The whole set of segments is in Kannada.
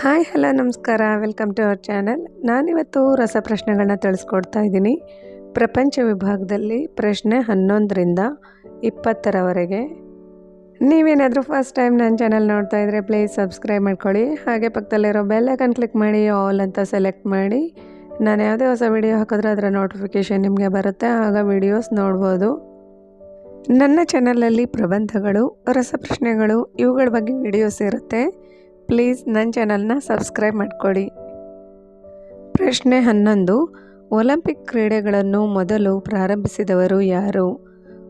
ಹಾಯ್, ಹಲೋ, ನಮಸ್ಕಾರ. Welcome to our channel. ನಾನಿವತ್ತು ರಸಪ್ರಶ್ನೆಗಳನ್ನ ತಿಳಿಸ್ಕೊಡ್ತಾ ಇದ್ದೀನಿ. ಪ್ರಪಂಚ ವಿಭಾಗದಲ್ಲಿ ಪ್ರಶ್ನೆ ಹನ್ನೊಂದರಿಂದ ಇಪ್ಪತ್ತರವರೆಗೆ. ನೀವೇನಾದರೂ ಫಸ್ಟ್ ಟೈಮ್ ನನ್ನ ಚಾನಲ್ ನೋಡ್ತಾ ಇದ್ದರೆ ಪ್ಲೀಸ್ ಸಬ್ಸ್ಕ್ರೈಬ್ ಮಾಡ್ಕೊಳ್ಳಿ. ಹಾಗೆ ಪಕ್ಕದಲ್ಲಿರೋ ಬೆಲ್ಲೈಕನ್ ಕ್ಲಿಕ್ ಮಾಡಿ ಆಲ್ ಅಂತ ಸೆಲೆಕ್ಟ್ ಮಾಡಿ. ನಾನು ಯಾವುದೇ ಹೊಸ ವಿಡಿಯೋ ಹಾಕಿದ್ರೆ ಅದರ ನೋಟಿಫಿಕೇಷನ್ ನಿಮಗೆ ಬರುತ್ತೆ. ಆಗ ವಿಡಿಯೋಸ್ ನೋಡ್ಬೋದು. ನನ್ನ ಚಾನಲಲ್ಲಿ ಪ್ರಬಂಧಗಳು ರಸಪ್ರಶ್ನೆಗಳು ಇವುಗಳ ಬಗ್ಗೆ ವಿಡಿಯೋಸ್ ಇರುತ್ತೆ. ಪ್ಲೀಸ್ ನನ್ನ ಚಾನಲ್ನ ಸಬ್ಸ್ಕ್ರೈಬ್ ಮಾಡ್ಕೊಳ್ಳಿ ಪ್ರಶ್ನೆ ಹನ್ನೊಂದು, ಒಲಿಂಪಿಕ್ ಕ್ರೀಡೆಗಳನ್ನು ಮೊದಲು ಪ್ರಾರಂಭಿಸಿದವರು ಯಾರು?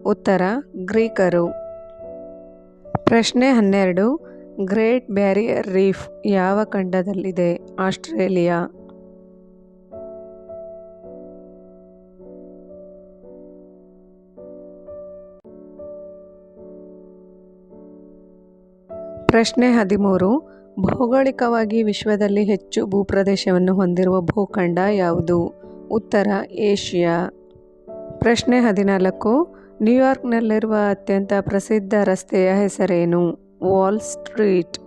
ಉತ್ತರ, ಗ್ರೀಕರು. ಪ್ರಶ್ನೆ ಹನ್ನೆರಡು, ಗ್ರೇಟ್ ಬ್ಯಾರಿಯರ್ ರೀಫ್ ಯಾವ ಖಂಡದಲ್ಲಿದೆ? ಆಸ್ಟ್ರೇಲಿಯಾ. ಪ್ರಶ್ನೆ ಹದಿಮೂರು ಭೌಗೋಳಿಕವಾಗಿ ವಿಶ್ವದಲ್ಲಿ ಹೆಚ್ಚು ಭೂಪ್ರದೇಶವನ್ನು ಹೊಂದಿರುವ ಭೂಖಂಡ ಯಾವುದು? ಉತ್ತರ ಏಷ್ಯಾ. ಪ್ರಶ್ನೆ ಹದಿನಾಲ್ಕು. ನ್ಯೂಯಾರ್ಕ್ನಲ್ಲಿರುವ ಅತ್ಯಂತ ಪ್ರಸಿದ್ಧ ರಸ್ತೆಯ ಹೆಸರೇನು? Wall Street.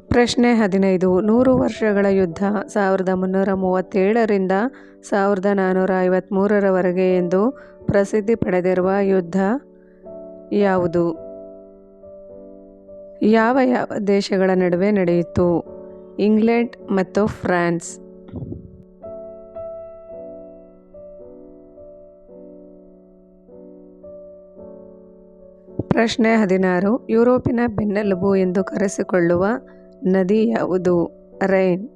ಪ್ರಶ್ನೆ ಹದಿನೈದು. ನೂರು ವರ್ಷಗಳ ಯುದ್ಧ ಸಾವಿರದ ಮುನ್ನೂರ ಮೂವತ್ತೇಳರಿಂದ ಸಾವಿರದ ನಾನ್ನೂರ ಐವತ್ತ್ಮೂರರವರೆಗೆ ಎಂದು ಪ್ರಸಿದ್ಧಿ ಪಡೆದಿರುವ ಯುದ್ಧ ಯಾವುದು? ಯಾವ ಯಾವ ದೇಶಗಳ ನಡುವೆ ನಡೆಯಿತು? ಇಂಗ್ಲೆಂಡ್ ಮತ್ತು ಫ್ರಾನ್ಸ್. ಪ್ರಶ್ನೆ ಹದಿನಾರು. ಯುರೋಪಿನ ಬೆನ್ನೆಲುಬು ಎಂದು ಕರೆಸಿಕೊಳ್ಳುವ ನದಿ ಯಾವುದು? ರೈನ್.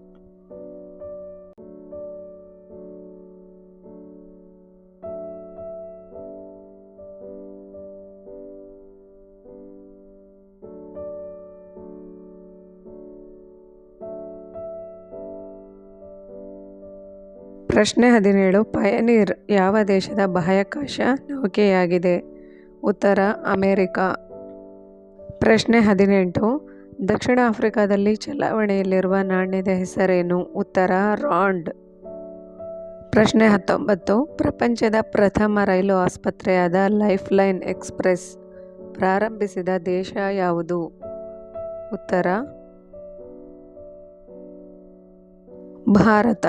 ಪ್ರಶ್ನೆ ಹದಿನೇಳು, ಪಯನೀರ್ ಯಾವ ದೇಶದ ಬಾಹ್ಯಾಕಾಶ ನೌಕೆಯಾಗಿದೆ? ಉತ್ತರ, ಅಮೆರಿಕಾ. ಪ್ರಶ್ನೆ ಹದಿನೆಂಟು, ದಕ್ಷಿಣ ಆಫ್ರಿಕಾದಲ್ಲಿ ಚಲಾವಣೆಯಲ್ಲಿರುವ ನಾಣ್ಯದ ಹೆಸರೇನು? ಉತ್ತರ, ರಾಂಡ್. ಪ್ರಶ್ನೆ ಹತ್ತೊಂಬತ್ತು, ಪ್ರಪಂಚದ ಪ್ರಥಮ ರೈಲು ಆಸ್ಪತ್ರೆಯಾದ ಲೈಫ್ ಲೈನ್ ಎಕ್ಸ್ಪ್ರೆಸ್ ಪ್ರಾರಂಭಿಸಿದ ದೇಶ ಯಾವುದು? ಉತ್ತರ, ಭಾರತ.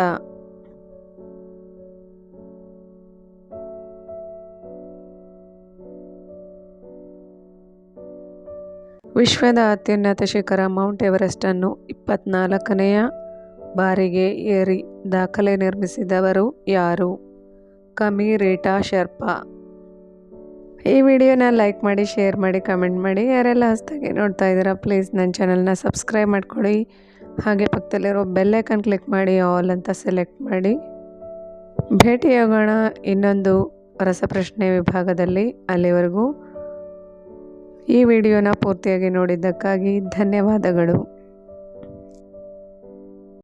ವಿಶ್ವದ ಅತ್ಯುನ್ನತ ಶಿಖರ ಮೌಂಟ್ ಎವರೆಸ್ಟನ್ನು ಇಪ್ಪತ್ನಾಲ್ಕನೆಯ ಬಾರಿಗೆ ಏರಿ ದಾಖಲೆ ನಿರ್ಮಿಸಿದವರು ಯಾರು? ಕಮಿರೇಟಾ ಶರ್ಪಾ. ಈ ವಿಡಿಯೋನ ಲೈಕ್ ಮಾಡಿ, ಶೇರ್ ಮಾಡಿ, ಕಮೆಂಟ್ ಮಾಡಿ, ಯಾರೆಲ್ಲ ಹೊಸ್ದಾಗಿ ನೋಡ್ತಾ ಇದ್ದೀರಾ, ಪ್ಲೀಸ್ ನನ್ನ ಚಾನಲ್ನ ಸಬ್ಸ್ಕ್ರೈಬ್ ಮಾಡ್ಕೊಳ್ಳಿ ಹಾಗೆ ಪಕ್ಕದಲ್ಲಿರೋ ಬೆಲ್ಲೈಕನ್ ಕ್ಲಿಕ್ ಮಾಡಿ, ಆಲ್ ಅಂತ ಸೆಲೆಕ್ಟ್ ಮಾಡಿ. ಭೇಟಿಯಾಗೋಣ ಇನ್ನೊಂದು ರಸಪ್ರಶ್ನೆ ವಿಭಾಗದಲ್ಲಿ ಅಲ್ಲಿವರೆಗೂ. ಈ ವಿಡಿಯೋನ ಪೂರ್ತಿಯಾಗಿ ನೋಡಿದ್ದಕ್ಕಾಗಿ ಧನ್ಯವಾದಗಳು.